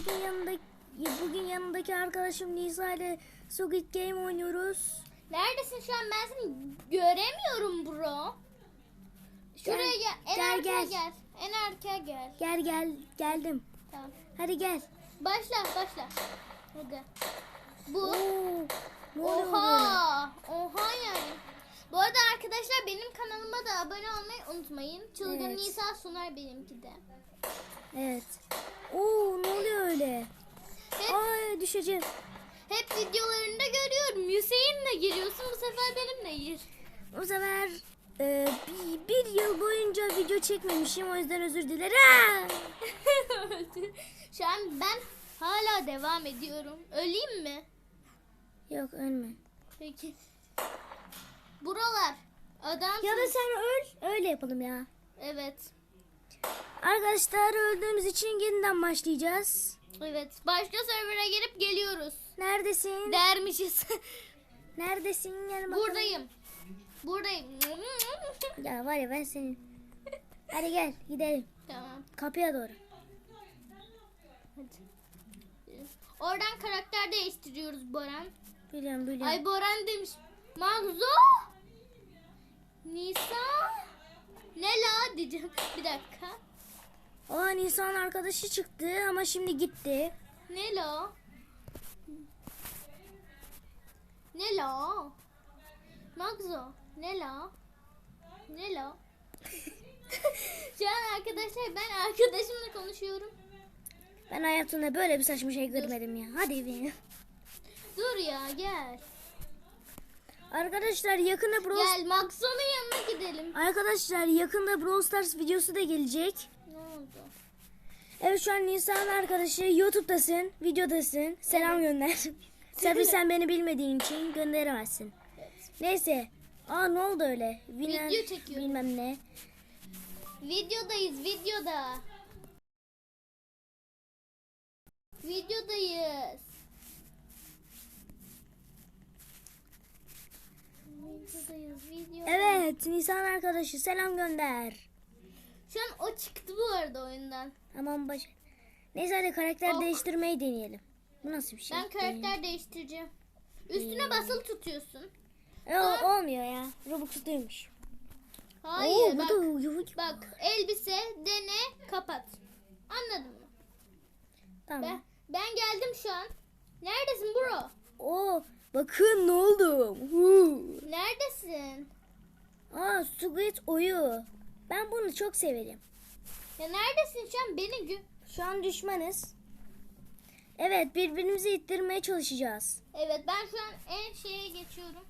bugün yanındaki bugün yanındaki arkadaşım Nisa ile Squid Game oynuyoruz. Neredesin şu an ben seni göremiyorum bro. Şuraya Gel, gel. En gel, arkaya gel. gel. En arkaya gel. Gel gel geldim. Tamam. Hadi gel. Başla başla. Hadi. Bu. Oo, ne? Oha. Oha yani. Bu arada arkadaşlar benim kanalıma da abone olmayı unutmayın. Çılgın Evet. Nisa Sunar benimki de. Evet. Oo ne oluyor öyle? Hep, Ay düşeceğim. hep videolarında görüyorum. Hüseyin'le giriyorsun bu sefer benimle gir. O sefer e, bir, bir yıl boyunca video çekmemişim o yüzden özür dilerim. Şu an ben hala devam ediyorum. Öleyim mi? Yok ölme. Peki. Buralar. Adam. Ya da sen öl. Öyle yapalım ya. Evet. Arkadaşlar öldüğümüz için yeniden başlayacağız. Evet. Başka server'a girip geliyoruz. Neredesin? Dermişiz. Neredesin? Gel bakalım. Buradayım. Buradayım. Ya var ya ben senin. Hadi gel gidelim. tamam. Kapıya doğru. Hadi. Oradan karakter değiştiriyoruz Boran. Biliyorum biliyorum. Ay Boran demiş. Magzo. Nisa. Diyeceğim. Bir dakika. O Nisan arkadaşı çıktı ama şimdi gitti. Ne la? Ne la? Magzo. Ne la? Şu an arkadaşlar ben arkadaşımla konuşuyorum. Ben hayatımda böyle bir saçma şey görmedim ya. Hadi be. Dur ya gel. Arkadaşlar yakında Brawl Gel Magzo'nun yanına gidelim. Arkadaşlar yakında Brawl Stars videosu da gelecek. Ne oldu? Evet şu an Nisan arkadaşı YouTube'dasın, videodasın. Selam gönder. Tabii sen beni bilmediğin için gönderemezsin. Neyse. Aa ne oldu öyle? Winner, Video çekiyorum. Bilmem ne. Videodayız videoda. Videodayız. Videodayız video. Evet Nisan arkadaşı selam gönder. Şu an o çıktı bu arada oyundan. Tamam baş. Neyse hadi karakter Ok. değiştirmeyi deneyelim. Bu nasıl bir şey? Ben karakter değiştireceğim. Üstüne basılı tutuyorsun. E, o- olmuyor ya. Robux'luymuş. Hayır Oo, bu bak. da yuvuk. Bak elbise, dene, kapat. Anladın mı? Tamam. Ben, ben geldim şu an. Neredesin bro? Oo, bakın ne oldu? Huu. Neredesin? Aa, Squid oyu. Ben bunu çok severim. Ya neredesin şu an? Beni gö... Şu an düşmanız. Evet, birbirimizi ittirmeye çalışacağız. Evet ben şu an en şeye geçiyorum.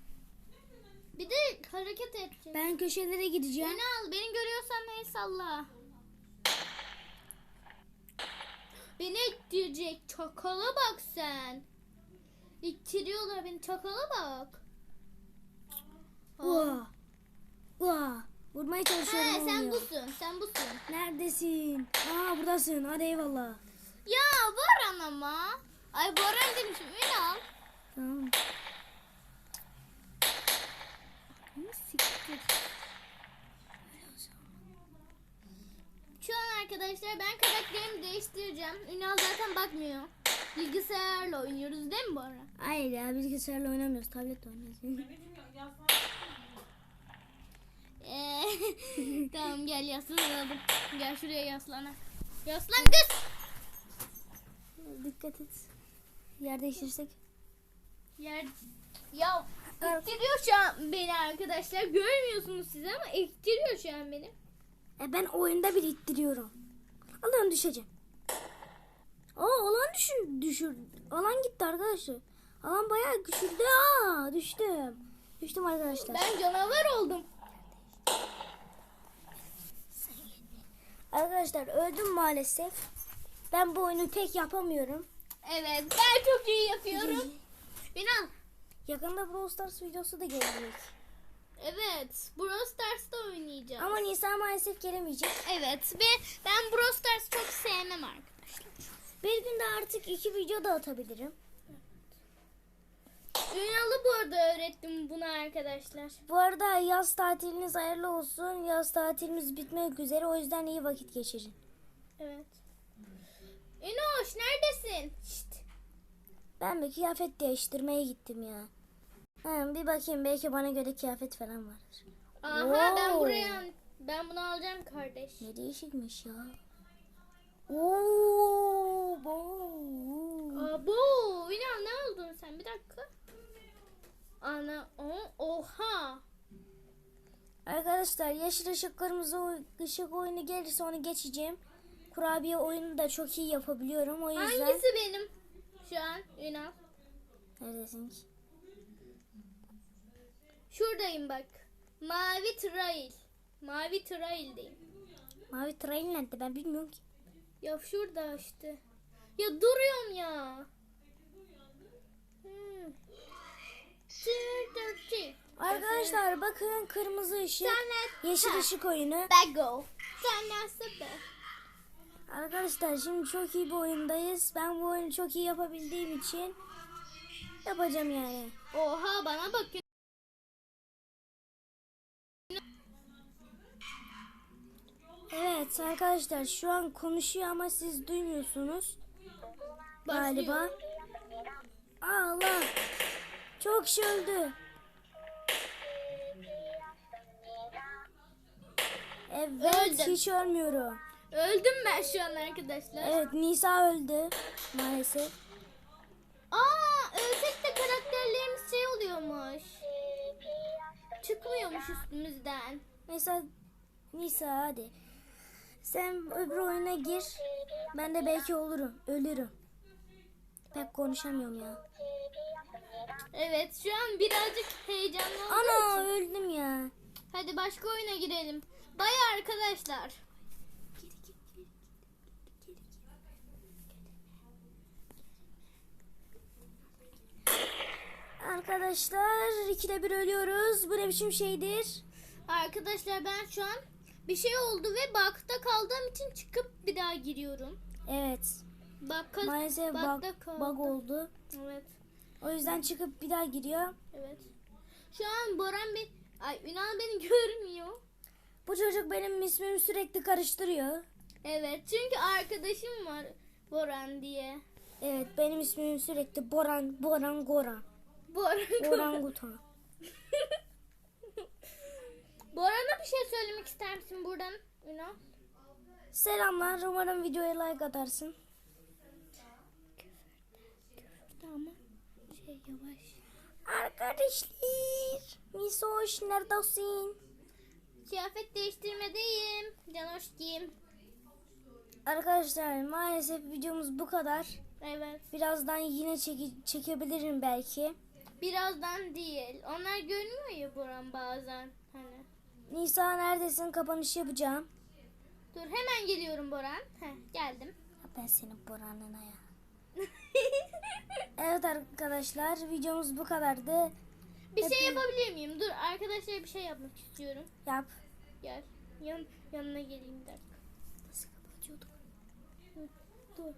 Bir de hareket edeceğim. Ben köşelere gideceğim. Beni al. Beni görüyorsan el salla. Beni ittirecek. Çakala bak sen. İttiriyorlar beni. Çakala bak. Vaa. Vaa. Vurmaya çalışıyorum He, sen olmuyor. busun. Sen busun. Neredesin? Aa buradasın. Hadi eyvallah. Ya Boran ama. Ay Boran demişim. Ünal. Tamam. Şu an arkadaşlar ben karakterimi değiştireceğim. Ünal zaten bakmıyor. Bilgisayarla oynuyoruz değil mi Boran? Hayır ya bilgisayarla oynamıyoruz. Tabletle oynuyoruz. Ee, tamam gel yaslanalım. Gel şuraya yaslana. Yaslan kız. Dikkat et. Yer değiştirsek. Yer... Ya ittiriyor şu an beni arkadaşlar. Görmüyorsunuz siz ama ittiriyor şu an beni. E ben oyunda bir ittiriyorum. Allah'ım düşeceğim. Aa alan düşün, düşür. Alan gitti arkadaşlar. Alan bayağı düşürdü. Aa düştüm. Düştüm arkadaşlar. Ben canavar oldum. Arkadaşlar öldüm maalesef. Ben bu oyunu pek yapamıyorum. Evet ben çok iyi yapıyorum. Ünal. Yakında Brawl Stars videosu da gelecek. Evet. Brawl Stars'ta oynayacağım. Ama Nisa maalesef gelemeyecek. Evet ve ben Brawl Stars çok sevmem arkadaşlar. Bir günde artık iki video da atabilirim. Ünal'ı bu arada öğrettim bunu arkadaşlar. Bu arada yaz tatiliniz hayırlı olsun. Yaz tatilimiz bitmek üzere o yüzden iyi vakit geçirin. Evet. Enoş neredesin? Şşt. Ben bir kıyafet değiştirmeye gittim ya. Ha, bir bakayım belki bana göre kıyafet falan vardır. Aha ben Oo. buraya ben bunu alacağım kardeş. Ne değişikmiş ya. Oo, bo. Abo, Ünal ne oldun sen? Bir dakika. Ana, o- oha. Arkadaşlar yeşil ışık kırmızı ışık oyunu gelirse onu geçeceğim. Kurabiye oyunu da çok iyi yapabiliyorum. O yüzden. Hangisi benim? Şu an Ünal. Neredesin ki? Şuradayım bak. Mavi trail. Mavi traildeyim. Mavi trail nerede ben bilmiyorum ki. Ya şurada işte. Ya duruyorum ya. Hmm. Arkadaşlar bakın kırmızı ışık. Yeşil ışık oyunu. Bago. Sen nasıl be? Arkadaşlar şimdi çok iyi bir oyundayız. Ben bu oyunu çok iyi yapabildiğim için yapacağım yani. Oha bana bak. Evet arkadaşlar şu an konuşuyor ama siz duymuyorsunuz galiba. Allah. Çok kişi öldü. Evet Öldüm. hiç ölmüyorum. Öldüm ben şu an arkadaşlar. Evet Nisa öldü maalesef. Aa, ölsek de karakterlerimiz şey oluyormuş. Çıkmıyormuş üstümüzden. Nisa, Nisa hadi. Sen öbür oyuna gir. Ben de belki olurum. Ölürüm. Pek konuşamıyorum ya. Evet, şu an birazcık heyecanlı Ana için. öldüm ya. Hadi başka oyuna girelim. Bay arkadaşlar. Arkadaşlar ikide bir ölüyoruz. Bu ne biçim şeydir? Arkadaşlar ben şu an bir şey oldu ve bakta kaldığım için çıkıp bir daha giriyorum. Evet. Bakka, Maalesef bug, bug oldu. Evet. O yüzden çıkıp bir daha giriyor. Evet. Şu an Boran bir Ay Ünal beni görmüyor. Bu çocuk benim ismimi sürekli karıştırıyor. Evet çünkü arkadaşım var Boran diye. Evet benim ismim sürekli Boran, Boran, Goran. Boran. Orangutan. Boran'a bir şey söylemek ister misin buradan Ünal? Selamlar. Umarım videoya like atarsın. Tamam. Şey yavaş. Arkadaşlar. Misoş neredesin? Kıyafet değiştirmedeyim. Canoş giyim. Arkadaşlar maalesef videomuz bu kadar. Evet. Birazdan yine çeke- çekebilirim belki. Birazdan değil. Onlar görünüyor ya Boran bazen. Hani. Nisa neredesin? Kapanış yapacağım. Dur hemen geliyorum Boran. Heh, geldim. Ya Ben senin Boran'ına ya. Evet arkadaşlar videomuz bu kadardı. bir şey Hepiniz- yapabilir miyim? Dur arkadaşlar bir şey yapmak istiyorum. Yap. Gel. Yan, yanına geleyim bir dakika. Nasıl kapatıyorduk? Dur.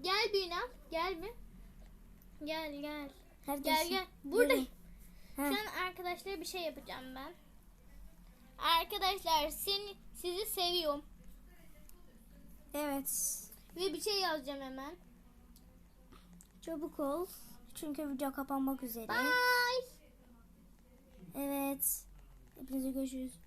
Gel bir Ünal. Gel mi? Gel gel. Neredesin? Gel gel. Buradayım. Ha. Şu an arkadaşlar bir şey yapacağım ben. Arkadaşlar seni sizi seviyorum Evet. ve bir şey yazacağım hemen. Çabuk ol. Çünkü video kapanmak üzere. Bye. Evet. Hepinize görüşürüz.